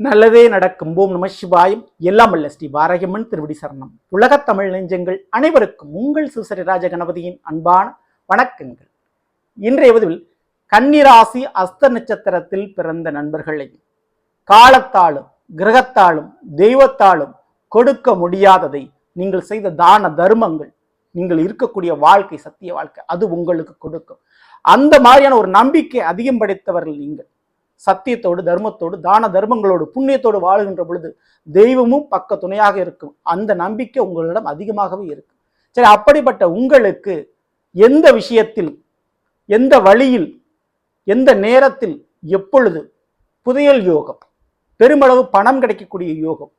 நல்லதே நடக்கும். ஓம் நம சிவாயம். எல்லாம் அல்ல ஸ்ரீ பாரகியம்மன் திருவடி சரணம். உலகத் தமிழ் நெஞ்சங்கள் அனைவருக்கும் உங்கள் சுசரி ராஜ கணபதியின் அன்பான வணக்கங்கள். இன்றைய பதிவில் கன்னிராசி அஸ்த நட்சத்திரத்தில் பிறந்த நண்பர்களை காலத்தாலும் கிரகத்தாலும் தெய்வத்தாலும் கொடுக்க முடியாததை நீங்கள் செய்த தான தர்மங்கள் நீங்கள் இருக்கக்கூடிய வாழ்க்கை சத்திய வாழ்க்கை அது உங்களுக்கு கொடுக்கும். அந்த மாதிரியான ஒரு நம்பிக்கை அதிகம் படைத்தவர்கள் நீங்கள். சத்தியத்தோடு தர்மத்தோடு தான தர்மங்களோடு புண்ணியத்தோடு வாழுகின்ற பொழுது தெய்வமும் பக்க துணையாக இருக்கும். அந்த நம்பிக்கை உங்களிடம் அதிகமாகவே இருக்கும். சரி அப்படிப்பட்ட உங்களுக்கு எந்த விஷயத்தில் எந்த வழியில் எந்த நேரத்தில் எப்பொழுது புதையல் யோகம் பெருமளவு பணம் கிடைக்கக்கூடிய யோகம்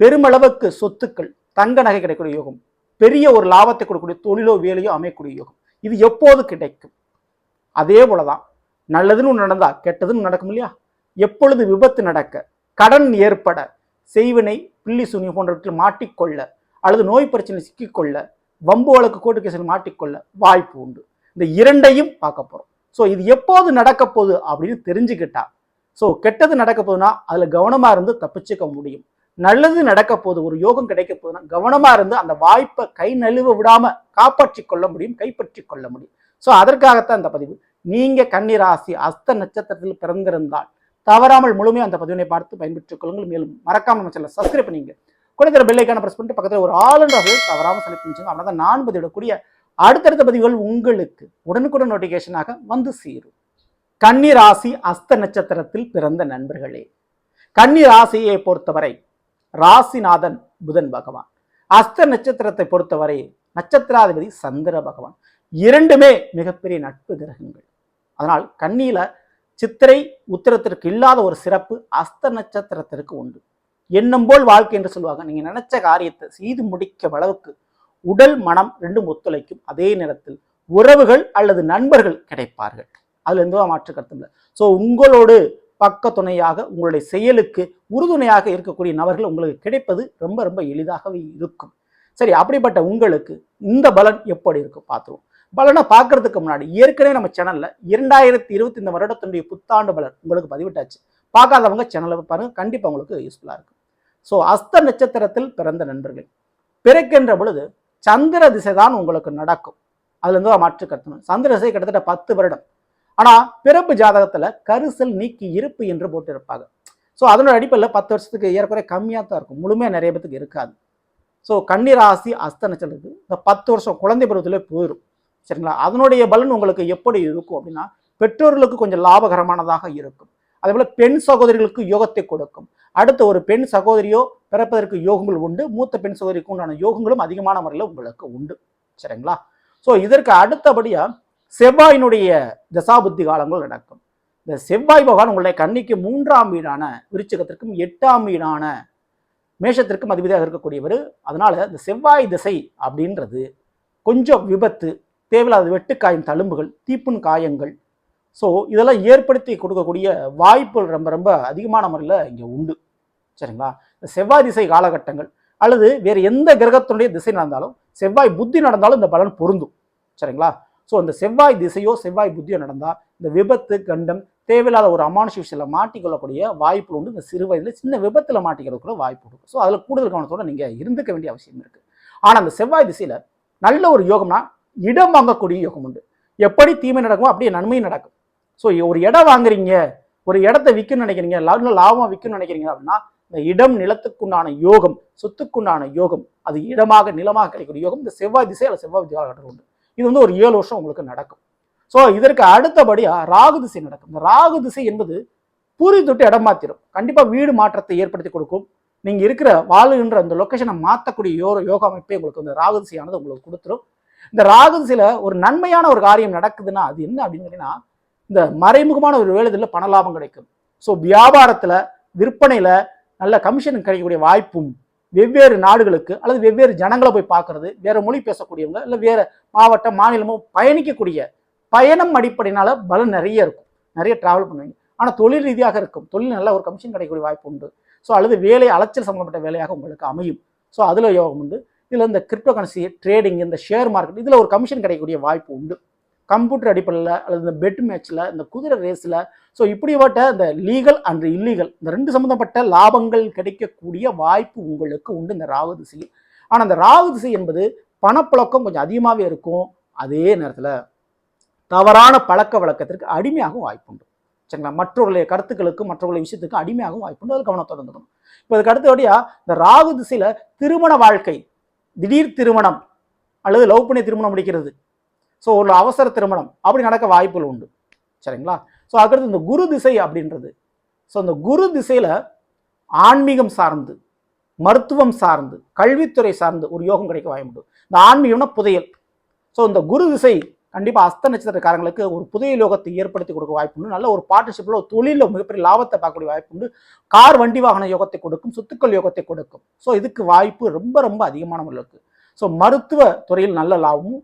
பெருமளவுக்கு சொத்துக்கள் தங்க நகை கிடைக்கக்கூடிய யோகம் பெரிய ஒரு லாபத்தை கொடுக்கக்கூடிய தொழிலோ வேலையோ அமையக்கூடிய யோகம் இது எப்போது கிடைக்கும்? அதே போலதான் நல்லதுன்னு ஒன்று நடந்தா கெட்டதுன்னு நடக்கும் இல்லையா? எப்பொழுது விபத்து நடக்க கடன் ஏற்பட செய்வினை பில்லி சுனி போன்றவற்றில் மாட்டிக்கொள்ள அல்லது நோய் பிரச்சனை சிக்கிக்கொள்ள வம்பு வழக்கு கோர்ட்டு கேஸில் மாட்டிக்கொள்ள வாய்ப்பு உண்டு. இந்த இரண்டையும் பார்க்க போகிறோம் ஸோ இது எப்போது நடக்க போகுது அப்படின்னு தெரிஞ்சுக்கிட்டா ஸோ கெட்டது நடக்க போகுதுன்னா அதில் கவனமாக இருந்து தப்பிச்சுக்க முடியும். நல்லது நடக்க போகுது ஒரு யோகம் கிடைக்க போகுதுன்னா கவனமாக இருந்து அந்த வாய்ப்பை கை நழுவ விடாமல் காப்பாற்றி கொள்ள முடியும் கைப்பற்றி கொள்ள முடியும். ஸோ அதற்காகத்தான் இந்த பதிவு. நீங்க கன்னிராசி அஸ்த நட்சத்திரத்தில் பிறந்திருந்தால் தவறாமல் முழுமையாக அந்த பதிவினை பார்த்து பயன்பெற்றுக் கொள்ளுங்கள். மேலும் மறக்காமல் நம்ம சேனலை சப்ஸ்கிரைப் பண்ணிங்க. கொடுக்கிற பெல்லைக்கான ப்ரெஸ் பண்ணிட்டு பக்கத்தில் ஒரு ஆல் என்ற தவறாமல் செலக்ட் பண்ணிச்சுங்க அப்படின்னா தான் நான் பதிவிடக்கூடிய அடுத்தடுத்த பதிவுகள் உங்களுக்கு உடனுக்குடன் நோட்டிஃபிகேஷனாக வந்து சேரும். கன்னி ராசி அஸ்த நட்சத்திரத்தில் பிறந்த நண்பர்களே கன்னி ராசியை பொறுத்தவரை ராசிநாதன் புதன் பகவான். அஸ்த நட்சத்திரத்தை பொறுத்தவரை நட்சத்திராதிபதி சந்திர பகவான். இரண்டுமே மிகப்பெரிய நட்பு கிரகங்கள். அதனால் கண்ணியில் சித்திரை உத்திரத்திற்கு இல்லாத ஒரு சிறப்பு அஸ்த நட்சத்திரத்திற்கு உண்டு. எண்ணம் போல் வாழ்க்கை என்று சொல்லுவாங்க. நீங்கள் நினைச்ச காரியத்தை செய்து முடிக்க அளவுக்கு உடல் மனம் ரெண்டும் ஒத்துழைக்கும். அதே நேரத்தில் உறவுகள் அல்லது நண்பர்கள் கிடைப்பார்கள். அதுல எந்த மாற்று கருத்து இல்லை. ஸோ உங்களோடு பக்க துணையாக உங்களுடைய செயலுக்கு உறுதுணையாக இருக்கக்கூடிய நபர்கள் உங்களுக்கு கிடைப்பது ரொம்ப ரொம்ப எளிதாகவே இருக்கும். சரி அப்படிப்பட்ட உங்களுக்கு இந்த பலன் எப்படி இருக்கும்? பார்த்துருவோம். பலனை பார்க்கறதுக்கு முன்னாடி ஏற்கனவே நம்ம சேனலில் இரண்டாயிரத்தி இருபத்தி இந்த வருடத்தினுடைய புத்தாண்டு பலன் உங்களுக்கு பதிவிட்டாச்சு. பார்க்காதவங்க சேனலை பாருங்கள் கண்டிப்பாக உங்களுக்கு யூஸ்ஃபுல்லாக இருக்கும். ஸோ அஸ்த நட்சத்திரத்தில் பிறந்த நண்பர்கள் பிறக்கின்ற பொழுது சந்திர திசை தான் உங்களுக்கு நடக்கும். அதுலேருந்து தான் மாற்று கருத்து சந்திர திசை கிட்டத்தட்ட பத்து வருடம். ஆனால் பிறப்பு ஜாதகத்தில் கரிசல் நீக்கி இருப்பு என்று போட்டு இருப்பாங்க ஸோ அதனோட அடிப்படையில் பத்து வருஷத்துக்கு ஏறக்குறைய கம்மியாக தான் இருக்கும். முழுமையாக நிறைய பேத்துக்கு இருக்காது. ஸோ கன்னிராசி அஸ்த நட்சத்திரத்துக்கு இந்த பத்து வருஷம் குழந்தை பருவத்திலே போயிடும் சரிங்களா? அதனுடைய பலன் உங்களுக்கு எப்படி இருக்கும் அப்படின்னா பெற்றோர்களுக்கு கொஞ்சம் லாபகரமானதாக இருக்கும். அதே போல் பெண் சகோதரிகளுக்கு யோகத்தை கொடுக்கும். அடுத்த ஒரு பெண் சகோதரியோ பிறப்பதற்கு யோகங்கள் உண்டு. மூத்த பெண் சகோதரிக்கு உண்டான யோகங்களும் அதிகமான முறையில் உங்களுக்கு உண்டு. சரிங்களா? ஸோ இதற்கு அடுத்தபடியாக செவ்வாயினுடைய தசாபுத்தி காலங்கள் நடக்கும். இந்த செவ்வாய் பகவான் உங்களுடைய கண்ணிக்கு மூன்றாம் வீடான விருச்சகத்திற்கும் எட்டாம் வீடான மேஷத்திற்கும் அதிபதியாக இருக்கக்கூடியவர். அதனால இந்த செவ்வாய் திசை அப்படின்றது கொஞ்சம் விபத்து தேவையில்லாத வெட்டுக்காயம் தழும்புகள் தீப்புண் காயங்கள். ஸோ இதெல்லாம் ஏற்படுத்தி கொடுக்கக்கூடிய வாய்ப்புகள் ரொம்ப ரொம்ப அதிகமான முறையில் இங்கே உண்டு. சரிங்களா? இந்த செவ்வாய் திசை காலகட்டங்கள் அல்லது வேறு எந்த கிரகத்தினுடைய திசை நடந்தாலும் செவ்வாய் புத்தி நடந்தாலும் இந்த பலன் பொருந்தும். சரிங்களா? ஸோ அந்த செவ்வாய் திசையோ செவ்வாய் புத்தியோ நடந்தால் இந்த விபத்து கண்டம் தேவையில்லாத ஒரு அமானுஷ விஷயத்தில் மாட்டிக்கொள்ளக்கூடிய வாய்ப்பு உண்டு. இந்த சிறு வயதில் சின்ன விபத்தில் மாட்டிக்கிறதுக்குள்ள வாய்ப்பு உண்டு. ஸோ அதில் கூடுதல் கவனத்தோடு நீங்கள் இருந்துக்க வேண்டிய அவசியம் இருக்குது ஆனால் அந்த செவ்வாய் திசையில் நல்ல ஒரு யோகம்னா இடம் வாங்கக்கூடிய யோகம் உண்டு. எப்படி தீமை நடக்குமோ அப்படியே நன்மையும் நடக்கும். ஸோ ஒரு இடம் வாங்குறீங்க ஒரு இடத்த விற்கணும்னு நினைக்கிறீங்க லாபம் லாபம் விற்கணும்னு நினைக்கிறீங்க அப்படின்னா இந்த இடம் நிலத்துக்குண்டான யோகம் சொத்துக்குண்டான யோகம் அது இடமாக நிலமாக கிடைக்கிற யோகம் இந்த செவ்வாய் திசை அல்ல செவ்வாய் காலகட்டம் உண்டு. இது வந்து ஒரு ஏழு வருஷம் உங்களுக்கு நடக்கும். ஸோ இதற்கு அடுத்தபடியாக ராகு திசை நடக்கும். இந்த ராகு திசை என்பது பூரி தொட்டு இடம் மாற்றிடும் கண்டிப்பாக வீடு மாற்றத்தை ஏற்படுத்தி கொடுக்கும். நீங்கள் இருக்கிற வாழுகின்ற அந்த லொக்கேஷனை மாற்றக்கூடிய யோ யோகா அமைப்பே உங்களுக்கு இந்த ராகு திசையானது உங்களுக்கு கொடுத்துரும். இந்த ராகு திசையில ஒரு நன்மையான ஒரு காரியம் நடக்குதுன்னா அது என்ன அப்படின்னு கேட்டீங்கன்னா இந்த மறைமுகமான ஒரு வேலைதில் பண லாபம் கிடைக்கும். ஸோ வியாபாரத்தில் விற்பனையில் நல்ல கமிஷன் கிடைக்கக்கூடிய வாய்ப்பும் வெவ்வேறு நாடுகளுக்கு அல்லது வெவ்வேறு ஜனங்களை போய் பார்க்கறது வேற மொழி பேசக்கூடியவங்க இல்லை வேற மாவட்டம் மாநிலமும் பயணிக்கக்கூடிய பயணம் அடிப்படையினால பலம் நிறைய இருக்கும். நிறைய டிராவல் பண்ணுவீங்க. ஆனால் தொழில் ரீதியாக இருக்கும். தொழில் நல்ல ஒரு கமிஷன் கிடைக்கக்கூடிய வாய்ப்பு உண்டு. ஸோ அல்லது வேலை அலைச்சல் சம்பந்தப்பட்ட வேலையாக உங்களுக்கு அமையும். ஸோ அதில் யோகம் உண்டு. இதில் இந்த கிரிப்டோ கரன்சி ட்ரேடிங் இந்த ஷேர் மார்க்கெட் இதில் ஒரு கமிஷன் கிடைக்கக்கூடிய வாய்ப்பு உண்டு. கம்ப்யூட்டர் அடிப்படையில் அல்லது இந்த பெட் மேட்ச்சில் இந்த குதிரை ரேஸில் ஸோ இப்படிப்பட்ட இந்த லீகல் அண்ட் இல்லீகல் இந்த ரெண்டு சம்மந்தப்பட்ட லாபங்கள் கிடைக்கக்கூடிய வாய்ப்பு உங்களுக்கு உண்டு இந்த ராகு திசையில் ஆனால் அந்த ராகு திசை என்பது பணப்பழக்கம் கொஞ்சம் அதிகமாகவே இருக்கும். அதே நேரத்தில் தவறான பழக்க வழக்கத்திற்கு அடிமையாகவும் வாய்ப்புண்டு சரிங்களா? மற்றவர்களுடைய கருத்துக்களுக்கும் மற்றவர்களுடைய விஷயத்துக்கு அடிமையாகவும் வாய்ப்புண்டு அது கவனம் இருந்துக்கணும் இப்போ அதுக்கு அடுத்தபடியாக இந்த ராகு திசையில் திருமண வாழ்க்கை திடீர் திருமணம் அல்லது லவ் பண்ணி திருமணம் முடிக்கிறது. ஸோ ஒரு அவசர திருமணம். அப்படி நடக்க வாய்ப்புகள் உண்டு. சரிங்களா? ஸோ அதுக்கடுத்து இந்த குரு திசை அப்படின்றது. ஸோ இந்த குரு திசையில் ஆன்மீகம் சார்ந்து மருத்துவம் சார்ந்து கல்வித்துறை சார்ந்து ஒரு யோகம் கிடைக்க வாய்ப்பு இந்த ஆன்மீகம்னா புதையல். ஸோ இந்த குரு திசை கண்டிப்பாக அஸ்த நட்சத்திரக்காரங்களுக்கு ஒரு புதிய லோகத்தை ஏற்படுத்தி கொடுக்க வாய்ப்பு உண்டு. நல்ல ஒரு பார்ட்னர்ஷிப்பில் ஒரு தொழிலில் மிகப்பெரிய லாபத்தை பார்க்கக்கூடிய வாய்ப்பு உண்டு. கார் வண்டி வாகன யோகத்தை கொடுக்கும் சொத்துக்கள் யோகத்தை கொடுக்கும். ஸோ இதுக்கு வாய்ப்பு ரொம்ப ரொம்ப அதிகமானவர்களுக்கு ஸோ மருத்துவ துறையில் நல்ல லாபமும்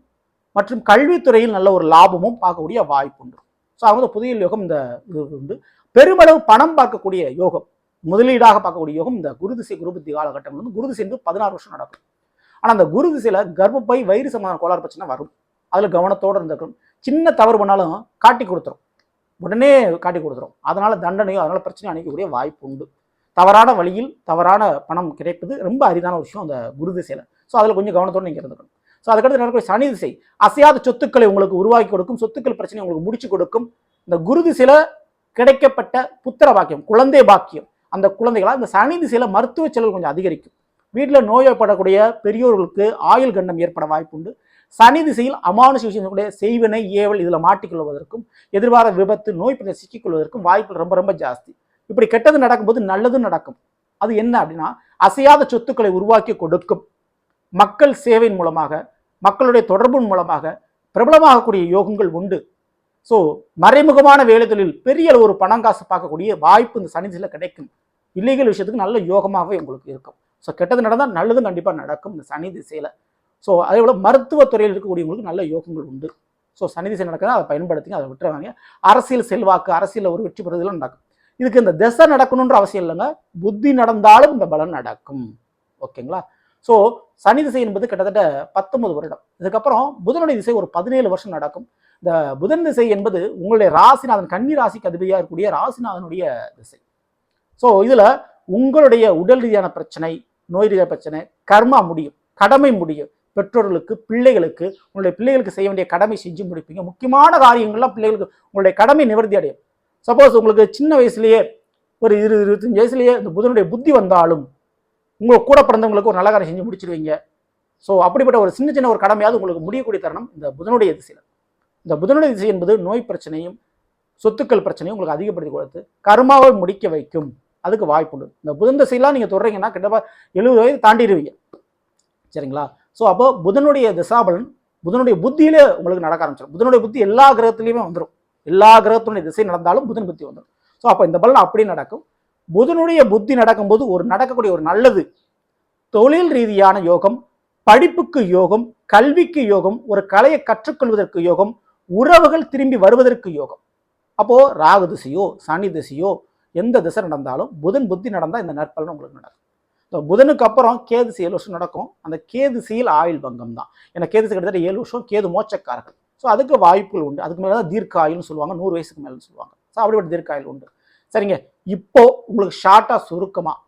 மற்றும் கல்வித்துறையில் நல்ல ஒரு லாபமும் பார்க்கக்கூடிய வாய்ப்பு உண்டு. ஸோ அவங்க புதிய யோகம் இந்த இது உண்டு. பெருமளவு பணம் பார்க்கக்கூடிய யோகம் முதலீடாக பார்க்கக்கூடிய யோகம் இந்த குருதிசை குருபுத்தி காலகட்டம் வந்து குருதிசை என்று பதினாறு வருஷம் நடக்கும். ஆனால் அந்த குரு திசையில் கர்ப்பப்பை வயிறு சம்பந்தமான கோளாறு பிரச்சனை வரும். அதில் கவனத்தோடு இருந்திருக்கணும் சின்ன தவறு பண்ணாலும் காட்டி கொடுத்துரும். உடனே காட்டி கொடுத்துரும். அதனால் தண்டனையோ அதனால் பிரச்சனை அணிக்கக்கூடிய வாய்ப்பு உண்டு. தவறான வழியில் தவறான பணம் கிடைப்பது ரொம்ப அரிதான விஷயம் அந்த குரு திசையில். ஸோ அதில் கொஞ்சம் கவனத்தோடு நீங்கள் இருந்துக்கணும். ஸோ அதுக்கடுத்து நடக்கக்கூடிய சனி திசை. அசையாத சொத்துக்களை உங்களுக்கு உருவாக்கி கொடுக்கும். சொத்துக்கள் பிரச்சனை உங்களுக்கு முடிச்சு கொடுக்கும். இந்த குரு திசையில் கிடைக்கப்பட்ட புத்திர பாக்கியம் குழந்தை பாக்கியம் அந்த குழந்தைகளால் இந்த சனி திசையில் மருத்துவ செலவு கொஞ்சம் அதிகரிக்கும். வீட்டில் நோயப்படக்கூடிய பெரியோர்களுக்கு ஆயுள் கண்டம் ஏற்பட வாய்ப்புண்டு சனி திசையில் அமானுஷ விஷயங்களுடைய செய்வினை ஏவல் இதில் மாட்டிக்கொள்வதற்கும் எதிர்பார விபத்து நோய் பிரச்சனை சிக்கிக்கொள்வதற்கும் வாய்ப்புகள் ரொம்ப ரொம்ப ஜாஸ்தி. இப்படி கெட்டது நடக்கும்போது நல்லதும் நடக்கும். அது என்ன அப்படின்னா அசையாத சொத்துக்களை உருவாக்கி கொடுக்கும். மக்கள் சேவையின் மூலமாக மக்களுடைய தொடர்பின் மூலமாக பிரபலமாகக்கூடிய யோகங்கள் உண்டு. ஸோ மறைமுகமான வேலைகளில் பெரிய அளவு ஒரு பணம் காசு பார்க்கக்கூடிய வாய்ப்பு இந்த சனி திசையில் கிடைக்கும். இல்லீகல் விஷயத்துக்கு நல்ல யோகமாகவே உங்களுக்கு இருக்கும். ஸோ கெட்டது நடந்தால் நல்லதும் கண்டிப்பாக நடக்கும் இந்த சனி திசையில். ஸோ அதே போல் மருத்துவத்துறையில் இருக்கக்கூடியவங்களுக்கு நல்ல யோகங்கள் உண்டு. ஸோ சனி திசை நடக்குது அதை பயன்படுத்திங்க அதை விட்டுருவாங்க அரசியல் செல்வாக்கு அரசியலில் ஒரு வெற்றி பெறுதலும் நடக்கும் இதுக்கு இந்த திசை நடக்கணுன்ற அவசியம் இல்லைங்க. புத்தி நடந்தாலும் இந்த பலன் நடக்கும். ஓகேங்களா? ஸோ சனி திசை என்பது கிட்டத்தட்ட பத்தொன்பது வருடம். இதுக்கப்புறம் புதனுடைய திசை ஒரு பதினேழு வருஷம் நடக்கும். இந்த புதன் திசை என்பது உங்களுடைய ராசிநாதன் கன்னி ராசிக்கு அதிபதியாக இருக்கக்கூடிய ராசிநாதனுடைய திசை. ஸோ இதில் உங்களுடைய உடல் ரீதியான பிரச்சனை நோய் ரீதியான பிரச்சனை கர்மா முடியும் கடமை முடியும். பெற்றோர்களுக்கு பிள்ளைகளுக்கு உங்களுடைய பிள்ளைகளுக்கு செய்ய வேண்டிய கடமை செஞ்சு முடிப்பீங்க. முக்கியமான காரியங்கள்லாம் பிள்ளைகளுக்கு உங்களுடைய கடமை நிவர்த்தி அடையும். சப்போஸ் உங்களுக்கு சின்ன வயசுலேயே ஒரு இரு இருபத்தஞ்சு வயசுலேயே இந்த புதனுடைய புத்தி வந்தாலும் உங்கள் கூட பிறந்தவங்களுக்கு ஒரு நல்ல காரியம் செஞ்சு முடிச்சிருவீங்க. ஸோ அப்படிப்பட்ட ஒரு சின்ன சின்ன ஒரு கடமையாவது உங்களுக்கு முடியக்கூடிய தருணம் இந்த புதனுடைய திசையில். இந்த புதனுடைய திசை என்பது நோய் பிரச்சனையும் சொத்துக்கள் பிரச்சனையும் உங்களுக்கு அதிகப்படுத்தி கொடுத்து கர்மாவை முடிக்க வைக்கும். அதுக்கு வாய்ப்பு உண்டு இந்த புதன் திசையெல்லாம் நீங்கள் தொடறீங்கன்னா கிட்டத்தட்ட எழுபது வயது தாண்டிடுவீங்க சரிங்களா? ஸோ அப்போ புதனுடைய திசாபலன் புதனுடைய புத்தியிலே உங்களுக்கு நடக்க ஆரம்பிச்சிடும் புதனுடைய புத்தி எல்லா கிரகத்துலையுமே வந்துடும் எல்லா கிரகத்தினுடைய திசை நடந்தாலும் புதன் புத்தி வந்துடும் ஸோ அப்போ இந்த பலன் அப்படியே நடக்கும். புதனுடைய புத்தி நடக்கும்போது ஒரு நடக்கக்கூடிய ஒரு நல்லது. தொழில் ரீதியான யோகம் படிப்புக்கு யோகம் கல்விக்கு யோகம் ஒரு கலையை கற்றுக்கொள்வதற்கு யோகம் உறவுகள் திரும்பி வருவதற்கு யோகம். அப்போது ராகு திசையோ சனி திசையோ எந்த திசை நடந்தாலும் புதன் புத்தி நடந்தால் இந்த நற்பலன் உங்களுக்கு நடக்கும். ஸோ புதனுக்கு அப்புறம் கேது ஏழு வருஷம் நடக்கும். அந்த கேது சீல் ஆயுள் பங்கம் தான். ஏன்னா கேது கிட்டத்தட்ட ஏழு வருஷம் கேது மோச்சக்காரர்கள் ஸோ அதுக்கு வாய்ப்புகள் உண்டு. அதுக்கு மேலே தான் தீர்க்காயுள்னு சொல்லுவாங்க. நூறு வயசுக்கு மேலே சொல்லுவாங்க. ஸோ அப்படிப்பட்ட தீர்க்காயுள் உண்டு. சரிங்க. இப்போ உங்களுக்கு ஷார்ட்டாக சுருக்கமாக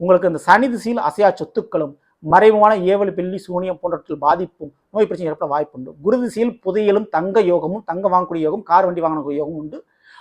உங்களுக்கு இந்த சனி திசையில் அசையா சொத்துக்களும் மறைமுகமான ஏவல் பில்லி சூனியம் போன்றவற்றில் பாதிப்பும் நோய் பிரச்சனை ஏற்பட வாய்ப்பு உண்டு குரு திசையில் புதையலும் தங்க யோகமும் தங்க வாங்கக்கூடிய யோகம் கார் வண்டி வாங்கக்கூடிய யோகம் உண்டு.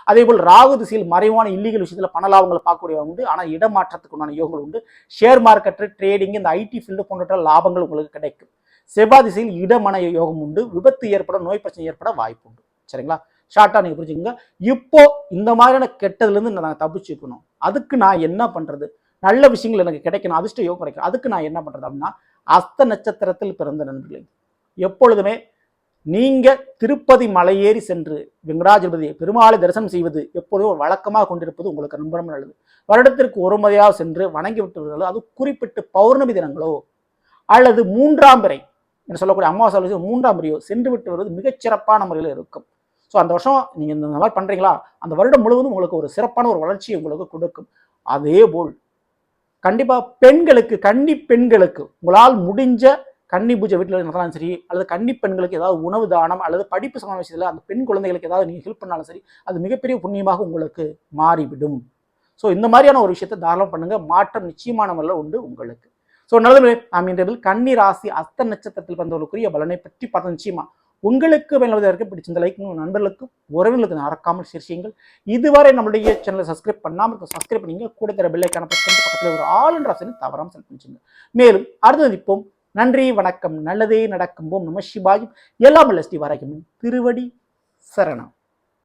அதே போல் ராகு திசையில் மறைவான இல்லீகல் விஷயத்தில் பண லாபங்களை பார்க்கக்கூடிய உண்டு. ஆனால் இடமாற்றத்துக்கு உண்டான யோகங்கள் உண்டு. ஷேர் மார்க்கெட்டு ட்ரேடிங் இந்த ஐடி ஃபீல்டு போன்ற லாபங்கள் உங்களுக்கு கிடைக்கும். செவ்வாய் திசையில் இடமன யோகம் உண்டு. விபத்து ஏற்பட நோய் பிரச்சனை ஏற்பட வாய்ப்பு உண்டு. சரிங்களா? ஷார்ட்டாக நீங்கள் புரிஞ்சுக்கோங்க. இப்போ இந்த மாதிரியான கெட்டதுலேருந்து நாங்கள் தப்பிச்சுக்கணும். அதுக்கு நான் என்ன பண்ணுறது நல்ல விஷயங்கள் எனக்கு கிடைக்கணும். அதிர்ஷ்ட யோகம் கிடைக்கணும். அதுக்கு நான் என்ன பண்ணுறது அப்படின்னா அஸ்த நட்சத்திரத்தில் பிறந்த நண்பர்களே எப்பொழுதுமே நீங்கள் திருப்பதி மலையேறி சென்று வெங்கடாஜலபதி பெருமாளை தரிசனம் செய்வது எப்பொழுதும் ஒரு வழக்கமாக கொண்டிருப்பது உங்களுக்கு ரொம்ப ரொம்ப நல்லது. வருடத்திற்கு ஒரு முறையாக சென்று வணங்கி விட்டு அது குறிப்பிட்டு பௌர்ணமி தினங்களோ அல்லது மூன்றாம் பிறை என்று சொல்லக்கூடிய அமாவாசை மூன்றாம் பிறையோ சென்று விட்டு வருவது மிகச் சிறப்பான முறையில் இருக்கும். ஸோ அந்த வருஷம் நீங்கள் இந்த மாதிரி பண்ணுறீங்களா அந்த வருடம் முழுவதும் உங்களுக்கு ஒரு சிறப்பான ஒரு வளர்ச்சியை உங்களுக்கு கொடுக்கும். அதே போல் கண்டிப்பாக பெண்களுக்கு கன்னி பெண்களுக்கு உங்களால் முடிஞ்ச கன்னி பூஜை வீட்டில் நடந்தாலும் சரி அல்லது கன்னி பெண்களுக்கு ஏதாவது உணவு தானம் அல்லது படிப்பு சம்பந்த விஷயத்தில் அந்த பெண் குழந்தைகளுக்கு ஏதாவது நீங்கள் ஹெல்ப் பண்ணாலும் சரி அது மிகப்பெரிய புண்ணியமாக உங்களுக்கு மாறிவிடும். ஸோ இந்த மாதிரியான ஒரு விஷயத்தை தாராளம் பண்ணுங்கள் மாற்றம் நிச்சயமான முறையில் உண்டு உங்களுக்கு. ஸோ நல்லது நாம் இன்றைய கன்னி ராசி அஸ்த நட்சத்திரத்தில் பிறந்தவர்களுக்குரிய பலனை பற்றி பார்த்தோம் நிச்சயமா. உங்களுக்கு பயனுள்ளதாக பிடிச்ச இந்த லைக் நண்பர்களுக்கும் உறவினர்களுக்கு நடக்காமல் ஷேர் இதுவரை நம்மளுடைய சேனலை சப்ஸ்கிரைப் பண்ணாமல் இருக்க சப்ஸ்கிரைப் பண்ணிங்க. கூட தர பில்லைக்கான பக்கத்தில் ஒரு ஆளுன்ற என்ற தவறாமல் செலக்ட் பண்ணிச்சுங்க. மேலும் அடுத்த நிற்போம் நன்றி வணக்கம் நல்லதே நடக்கும். போம் நம சிவாயும். எல்லாம் ஸ்ரீ திருவடி சரணம்.